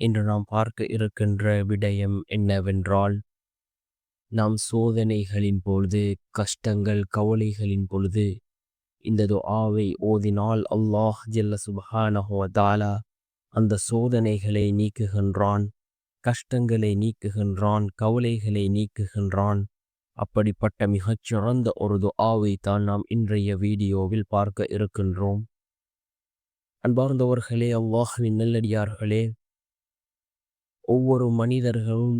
இன்று நாம் பார்க்க இருக்கின்ற விடயம் என்னவென்றால் நாம் சோதனைகளின் பொழுது கஷ்டங்கள் கவலைகளின் பொழுது இந்த துஆவை ஓதினால் அல்லாஹ் ஜெல்ல சுபஹானஹுவதாலா அந்த சோதனைகளை நீக்குகின்றான் கஷ்டங்களை நீக்குகின்றான் கவலைகளை நீக்குகின்றான். அப்படிப்பட்ட மிகச்சிறந்த ஒரு துஆவை தான் நாம் இன்றைய வீடியோவில் பார்க்க இருக்கின்றோம். அன்பார்ந்தவர்களே அல்லாஹுவின் நல்லடியார்களே ஒவ்வொரு மனிதர்களும்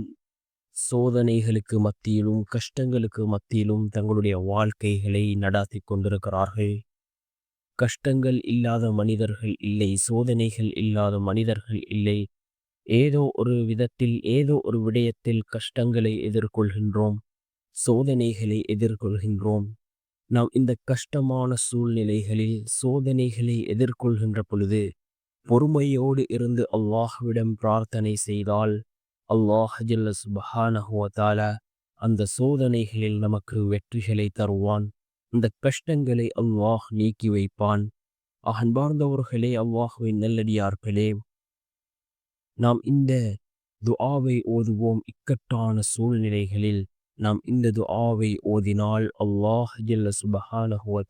சோதனைகளுக்கு மத்தியிலும் கஷ்டங்களுக்கு மத்தியிலும் தங்களுடைய வாழ்க்கைகளை நடாத்தி கொண்டிருக்கிறார்கள். கஷ்டங்கள் இல்லாத மனிதர்கள் இல்லை சோதனைகள் இல்லாத மனிதர்கள் இல்லை. ஏதோ ஒரு விதத்தில் ஏதோ ஒரு விடயத்தில் கஷ்டங்களை எதிர்கொள்கின்றோம் சோதனைகளை எதிர்கொள்கின்றோம். நாம் இந்த கஷ்டமான சூழ்நிலைகளில் சோதனைகளை எதிர்கொள்கின்ற பொழுது பொறுமையோடு இருந்து அல்லாஹ்விடம் பிரார்த்தனை செய்தால் அல்லாஹ் ஜல்ல சுபஹானஹு அந்த சோதனைகளில் நமக்கு வெற்றிகளை தருவான். அந்த கஷ்டங்களை அல்லாஹ் நீக்கி வைப்பான். அன்பார்ந்தவர்களே அல்லாஹுவின் நல்லடியார்களே நாம் இந்த துஆவை ஓதுவோம். இக்கட்டான சூழ்நிலைகளில் நாம் இந்த துஆவை ஓதினால் அல்லாஹ் ஜல்ல சுபஹானஹு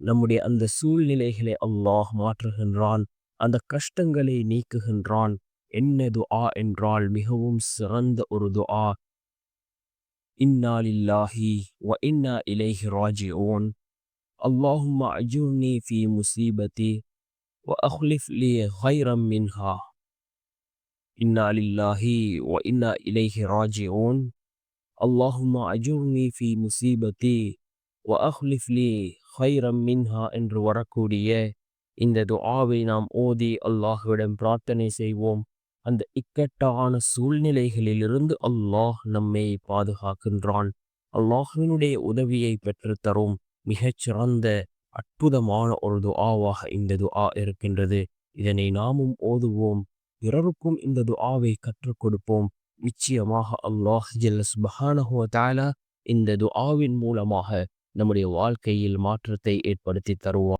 நம்முடைய அந்த சூழ்நிலைகளை அல்லாஹ் மாற்றுகின்றான். அந்த கஷ்டங்களை நீக்குகின்றான் என்ன துஆ என்றால் மிகவும் சிறந்த ஒரு துஆ இன்னா லில்லாஹி வ இன்னா இலைஹி ராஜிஊன் اللهم أجرني في مصيبتي وأخلف لي خيرا منها إنا لله وإنا إليه راجعون اللهم أجرني في مصيبتي وأخلف لي خيرا منها என்று வரக்கூடிய இந்த துஆவை நாம் ஓதி அல்லாஹுவிடம் பிரார்த்தனை செய்வோம். அந்த இக்கட்டான சூழ்நிலைகளிலிருந்து அல்லாஹ் நம்மை பாதுகாக்கின்றான். அல்லாஹ்வினுடைய உதவியை பெற்றுத்தரும் மிகச்சிறந்த அற்புதமான ஒரு துஆவாக இந்த துஆ இருக்கின்றது. இதனை நாமும் ஓதுவோம். பிறருக்கும் இந்த துஆவை கற்றுக் கொடுப்போம். நிச்சயமாக அல்லாஹ் ஜல்ல சுபஹானஹு தாலா இந்த துஆவின் மூலமாக நம்முடைய வாழ்க்கையில் மாற்றத்தை ஏற்படுத்தி தருவான்.